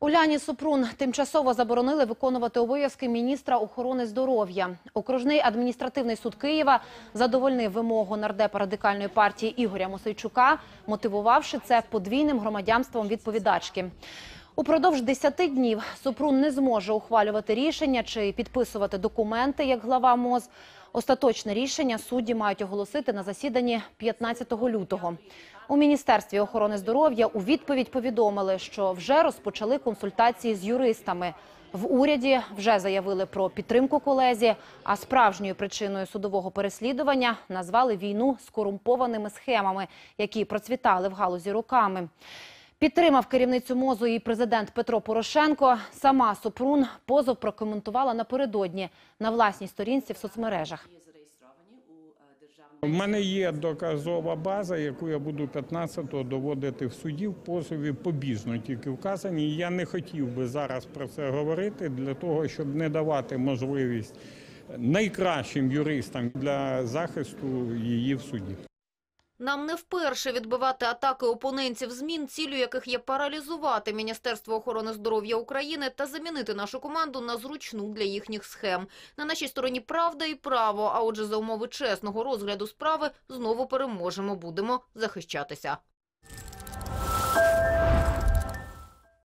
Уляні Супрун тимчасово заборонили виконувати обов'язки міністра охорони здоров'я. Окружний адміністративний суд Києва задовольнив вимогу нардепа радикальної партії Ігоря Мосейчука, мотивувавши це подвійним громадянством відповідачки. Упродовж 10 днів Супрун не зможе ухвалювати рішення чи підписувати документи як глава МОЗ. Остаточне рішення судді мають оголосити на засіданні 15 лютого. У Міністерстві охорони здоров'я у відповідь повідомили, що вже розпочали консультації з юристами. В уряді вже заявили про підтримку колезі, а справжньою причиною судового переслідування назвали війну з корумпованими схемами, які процвітали в галузі роками. Підтримав керівницю МОЗу і президент Петро Порошенко. Сама Супрун позов прокоментувала напередодні на власній сторінці в соцмережах. У мене є доказова база, яку я буду 15-го доводити в суді в позові побіжно тільки вказані. Я не хотів би зараз про це говорити для того, щоб не давати можливість найкращим юристам для захисту її в суді. Нам не вперше відбивати атаки опонентів змін, цілю яких є паралізувати Міністерство охорони здоров'я України та замінити нашу команду на зручну для їхніх схем. На нашій стороні правда і право, а отже за умови чесного розгляду справи знову переможемо, будемо захищатися.